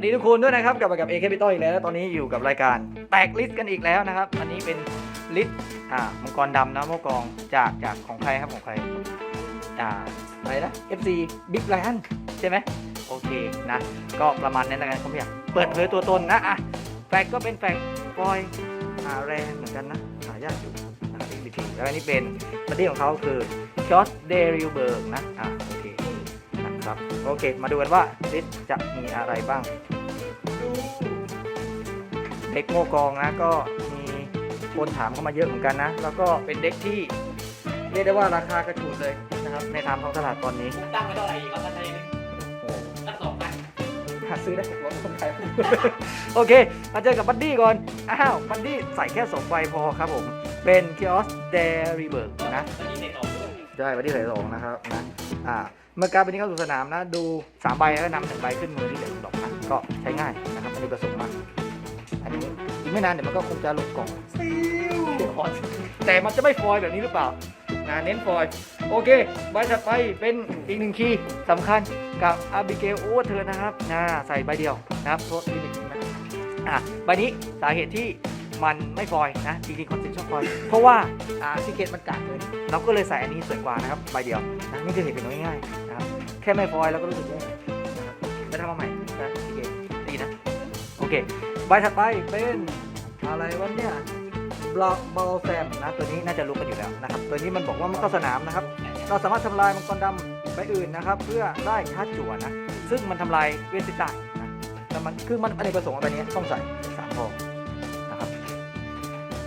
วัสดีทุกคนด้วยนะครับกลับมากับเอ a คปิตอลอีกแล้ว ตอนนี้อยู่กับรายการแตกลิสต์กันอีกแล้วนะครับ อันนี้เป็นลิสต์อ่ามังกรดำนะโมกองจากจากของใครครับของใครอ่าอะไรนะ FC Big Lion ใช่ไหมโอเคนะ ก็ประมาณนั้นแล้วกันเขาไม่อยากเปิดเผยตัวตนนะอะแฟกก็เป็นแฟกฟอยหาแรงเหมือนกันนะหายากอยู่นะครับ MVP แล้วอันนี้เป็นบัดดี้ของเขาคือชอสเดริลเบิร์กนะอะ นะครับ โอเค มาดูกันว่าลิสต์จะมีอะไรบ้างเด็กโมกองนะก็มีคนถามเข้ามาเยอะเหมือนกันนะ แล้วก็เป็นเด็กที่เรียกได้ว่าราคากระฉูดเลยนะครับ ในตามท้องตลาดตอนนี้ผมตั้งไว้เท่าไหร่อีกครับท่านนายกโอ้ตั้งสองพันหาซื้อได้รถคนขายโอเค มาเจอกับบัดดี้ก่อน อ้าว บัดดี้ใส่แค่2ใบพอครับผม เป็นคิออสเดริเบิร์กนะวันนี้ในต่อด้วยใช่ บัดดี้ใส่สองนะครับนะ อ่า เมื่อการเป็นนี้เข้าสู่สนามนะ ดู3ใบแล้วก็นำหนึ่งใบขึ้นมือที่เหลือดอกนะก็ใช้ง่ายนะครับไม่ได้ประสงค์มากอันนี้อีกไม่นานเดี๋ยวมันก็คงจะลงกล่องซิลแต่มันจะไม่ฟอยล์แบบนี้หรือเปล่านะเน้นฟอยล์โอเคใบถัดไปเป็นอีกหนึ่งคีย์สำคัญกับอาบิเกลโอเวอร์เธอนะครับนะใส่ใบเดียวนะครับโทษลิมิตนะอะใบนี้สาเหตุที่มันไม่ฟอยล์นะจริงๆคอนเซ็ปต์ชอบฟอยล์เพราะว่าอ่าซีเคตมันกาดเลยเราก็เลยใส่อันนี้สวยกว่านะครับใบเดียวนะนี่คือเหตุผลง่ายๆนะครับ แค่ไม่ฟอยล์เราก็รู้สึกแย่นะครับไม่ทำมาใหม่นะซีเคดีนะ โอเค ใบถัดไปเป็นอะไรวะเนี่ยบล็อกบอลแซมนะ ตัวนี้น่าจะรู้กันอยู่แล้วนะครับ ตัวนี้มันบอกว่ามันเข้าสนามนะครับ เราสามารถทำลายมังกรดำใบอื่นนะครับ เพื่อได้ชาจจั่วนะ ซึ่งมันทำลายเวสิตานะแต่มันคือมันอเนกประสงค์ใบนี้ต้องใส่สามพอนะครับ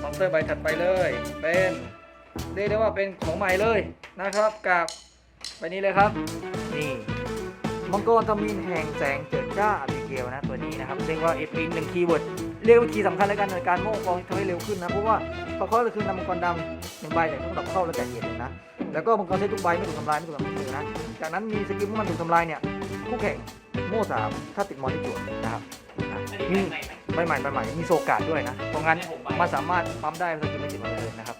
มอนสเตอร์ใบถัดไปเลย เป็นเรียกได้ว่าเป็นของใหม่เลยนะครับกับใบนี้เลยครับ นี่มังกรทมินแห่งแสงเจิดจ้าอาบิเกลนะตัวนี้นะครับเรียกว่าเอฟอินหนึ่งคีย์เวิร์ดเรียกว่าคีย์สำคัญในการในการโม่กองทำให้เร็วขึ้นนะเพราะว่าพอเขาคือนำมังกรดำหนึ่งใบเนี่ยต้องดับเข้าแล้วแต่เหย็นเลยนะแล้วก็มังกรใช้ทุกใบไม่ถูกทำลายไม่ถูกทำลายมือนะจากนั้นมีสกิลเมื่อมันถูกทำลายเนี่ยคู่แข่งโม่สามถ้าติดมอนที่จวดนะครับนนี้มีใหม่ใบใหม่ใบใหม่มีโซกาดด้วยนะเพราะงั้นมันสามารถปั๊มได้สกิลไม่ติดมอนเลยนะครับ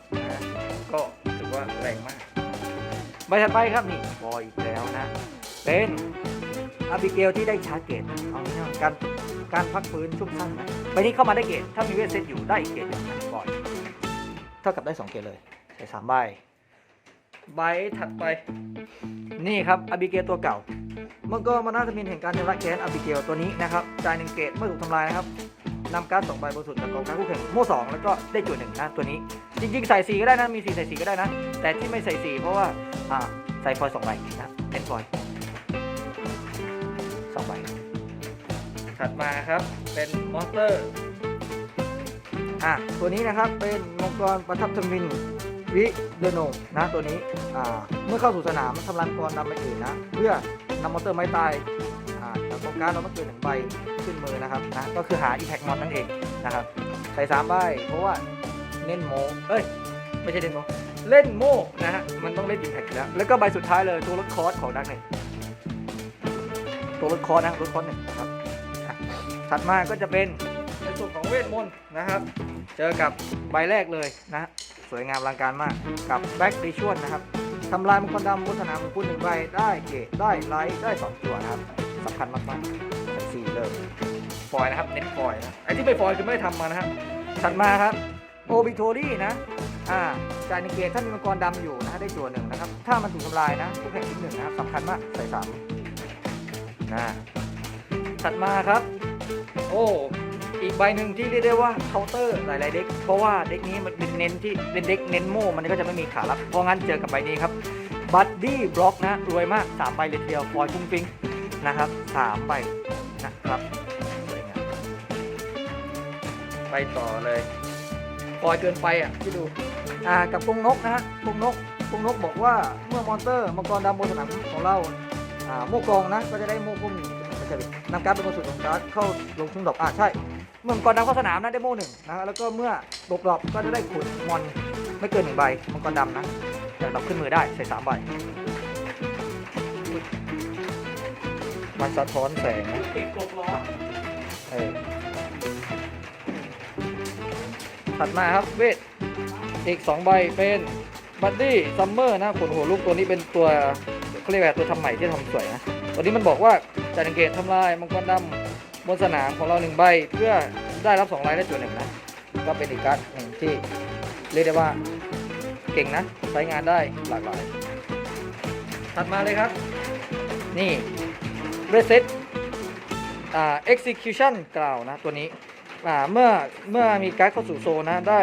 ก็ถือว่าแรงมาก ใบถัดไปครับนี่บอยอีกแล้วนะ เป็นอาบิเกลที่ได้ชาร์เกตเอางี้นะการการพักฟื้นช่วงสั้นนะไปนี้เข้ามาได้เกตถ้ามีเวทเซตอยู่ได้อีกเกตหนึ่งนะก่อนเท่ากับได้2เกตเลยใส่สามใบใบถัดไป นี่ครับอาบิเกลตัวเก่ามันก็มาน่าจะมีแห่งการชำระแค้นอาบิเกลตัวนี้นะครับจ่ายหนึ่งเกตเมื่อถูกทำลายนะครับนำการ์ดสองใบบนสุดจากกองการคู่แข่งโม่สองแล้วก็ได้จุดหนึ่งนะตัวนี้ จริงๆ ใส่สีก็ได้นะ มีสีใส่สีก็ได้นะ แต่ที่ไม่ใส่สีเพราะว่าอ่าใส่ฟอยล์สองใบนะเป็นฟอยล์สองใบถัดมาครับเป็นมอนสเตอร์อะตัวนี้นะครับเป็นมังกรประทับทมินวิเดโนนะตัวนี้อ่าเมื่อเข้าสู่สนามทำลายมังกรนำไปอื่นนะ เพื่อนำมอนสเตอร์ไม้ตายอ่าจากกองการดเราต้องเกินหนึ่งใบขึ้นมือนะครับนะก็คือหาอีแพ m มอนนั่นเองนะครับใส่สามใบเพราะว่า เน้นโมเอ้ย ไม่ใช่เน้นโมเล่นโมนะฮะ มันต้องเล่นอีแพ t อยู่แล้ว แล้วก็ใบสุดท้ายเลยตัวลดคอร์สของดักเน็ตตัวลดคอร์สนะลดคอร์สหนึ่งนะครับถัดมาก็จะเป็นในส่วนของเวทมนต์นะครับ เจอกับใบแรกเลยนะสวยงามอลังการมากกับแบ็กดิชวลนะครับทำลายมังกรดำบนสนามมังกรหนึ่งใบได้เกตได้ไลท์ได้สองตัวนะครับสำคัญมากๆใส่สี่เลยฟอยนะครับเน้นฟอยนะไอ้ที่ไม่ฟอยคือไม่ได้ทำมานะครับถัดมาครับ โอบิโทรี่นะ อ่าจ่ายในเกตถ้ามีมังกรดำอยู่นะได้ตัวหนึ่งนะครับ ถ้ามันถูกทำลายนะทุกแข่งทิ้งหนึ่งนะครับสำคัญมากใส่สามนะถัดมาครับ โอ้อีกใบหนึ่งที่เรียกได้ว่าเคาน์เตอร์หลายๆเด็ก เพราะว่าเด็กนี้มันเป็นเน้นที่เป็นเด็กเน้นโม่มันก็จะไม่มีขาลับเพราะงั้นเจอกับใบนี้ครับบัดดี้บล็อกนะรวยมาก3ใบเลยทีเดียวฟอยล์ฟุ้งฟิงนะครับ3ใบนะครับสวยงามไปต่อเลย ฟอยเกินไปอะที่ดูอ่ากับกรงนกนะฮะกรงนกกรงนกบอกว่าเมื่อมอนเตอร์มังกรดำบนสนามของเราอ่าโมกองนะก็จะได้โม่พุ่มไม่ใช่ดินำการเป็นคนสุดของการเข้าลงทุ่งดอกอ่าใช่เมื่อมังกรดำเข้าสนามนะได้โม่หนึ่งนะแล้วก็เมื่อหลบดอกก็จะได้ขุดมอนไม่เกินหนึ่งใบมังกรดำนะจากดอกขึ้นมือได้ใส่สามใบมันสะท้อนแสงนะติดกลบล้อเออ ถัดมาครับเวทอีกสองใบเป็นบัดดี้ซัมเมอร์นะขนหัวลูกตัวนี้เป็นตัวเขาเรียกว่าตัวทำใหม่ที่ทำสวยนะตัวนี้มันบอกว่าจ่ายหนึ่งเกตทำลายมังกรดำบนสนามของเราหนึ่งใบ เพื่อได้รับ2ลน์ได้จุดหนึ่งนะ ก็เป็นอีกการ์ดหนึ่งที่เรียกได้ว่าเก่งนะ ใช้งานได้หลากหลาย ถัดมาเลยครับ นี่ reset อ่า execution กล่าวนะตัวนี้ อ่าเมื่อเมื่อมีการ์ดเข้าสู่โซนนะได้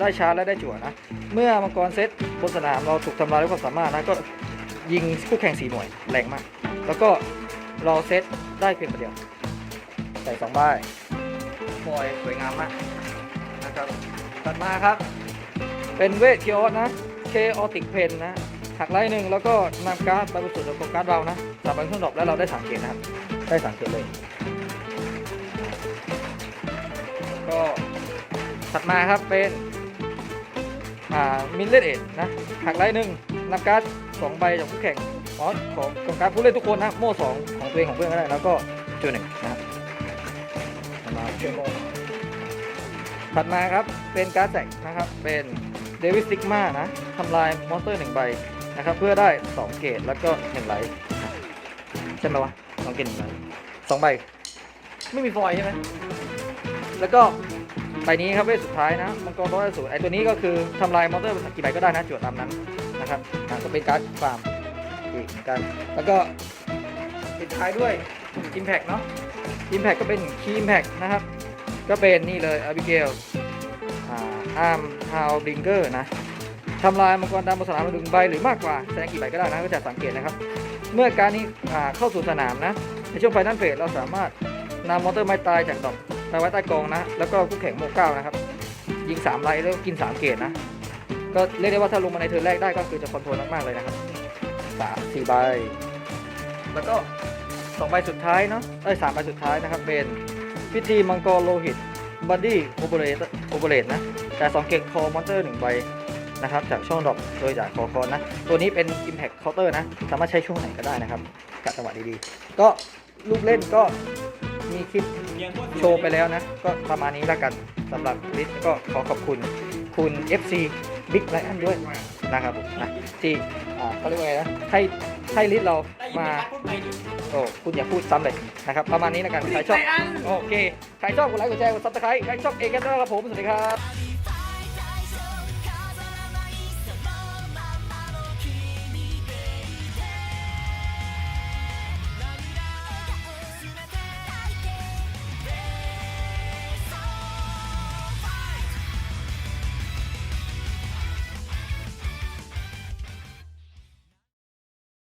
ได้ชาร์จและได้จั่วนะ เมื่อมังกรเซตบนสนามเราถูกทำลายด้วยความสามารถนะก็ยิงคู่แข่ง4หน่วยแรงมาก แล้วก็รอเซตได้เพียงคนเดียวใส่สองใบบอยสวยงามมากนะครับถัดมาครับ เป็นเวทเคียวนะเคออติกเพนนะหักไล่หนึ่งแล้วก็นำการ์ดไปบนสุดของการ์ดเรานะสามใบเครื่องดรอปแล้วเราได้สังเกตนะครับได้สังเกตเลย ถัดมาครับเป็นมินเลดเอ็ดนะหักไล่หนึ่งนำการ์ดสองใบจากผู้แข่งอ๋อของของการผู้เล่นทุกคนนะโม่สองของตัวเองของเพื่อนก็ได้แล้วก็จุดหนึ่งนะครับมาเชื่อโม่ถัดมาครับเป็นการ์ดแจกนะครับเป็นเดวิสติกมานะทำลายมอนสเตอร์หนึ่งใบนะครับเพื่อได้ 2 เกตแล้วก็1ไลท์ใช่ไหมวะสองเกตหนึ่งไลท์สองใบ ไม่มีฟอยใช่ไหมแล้วก็ ใบนี้ครับเวทสุดท้ายนะมังกรร้อยสูตรไอตัวนี้ก็คือทำลายมอนเตอร์กี่ใบก็ได้นะจวดตามนั้นนะครับก็เป็นการ์ดฟาร์มอีกเหมือนกัน แล้วก็ปิดท้ายด้วย Impact เนาะ Impact ก็เป็น Key Impact นะครับ ก็เป็นนี่เลย Abigail อ่า Arm h o w b r i n g e r นะทำลายมังกรดำบนสนามหนึ่งใบหรือมากกว่าแสดงกี่ใบก็ได้นะก็จะสังเกตนะครับ เมื่อการนี้เข้าสู่สนามนะในช่วงไฟนั่นเฟสเราสามารถนำมอเตอร์ไม้ตายจากดอก ไปไว้ใต้กองนะ แล้วก็คู่แข่งโมเก้านะครับ ยิง3ไลท์แล้วกิน 3 เกตนะ ก็เรียกได้ว่าถ้าลงมาในเทิร์นแรกได้ก็คือจะคอนโทรลมากๆเลยนะครับสามสี่ใบ แล้วก็สองใบสุดท้ายเนาะเอ้ยสามใบสุดท้ายนะครับ เป็นพิธีมังกรโลหิตบัดดี้โอเปเรตโอเปเรตนะแต่สองเกตคอมอนเตอร์หนึ่งใบนะครับจากช่องดรอปโดยจากคอคอนนะ ตัวนี้เป็น Impact Counter นะ สามารถใช้ช่วงไหนก็ได้นะครับกะจังหวะดีๆ ก็ลูกเล่นก็ มีคลิปเรียงโคตรสวยโชว์ไปแล้วนะ ก็ประมาณนี้แล้วกันสำหรับลิสต์ก็ขอขอบคุณคุณ FC Big Lion ด้วยนะครับผมนะที่อ่าเขาเรียกว่าไงนะให้ให้ลิสต์เราได้ยินไหมมาครับพูดไปดิโอ้คุณอย่าพูดซ้ำเลยนะครับ ประมาณนี้แล้วกันใครชอบไอันโอเคใครชอบกดไลค์กดแชร์กดซับสไครต์ใครชอบเอกันด้วยครับผมสวัสดีครับ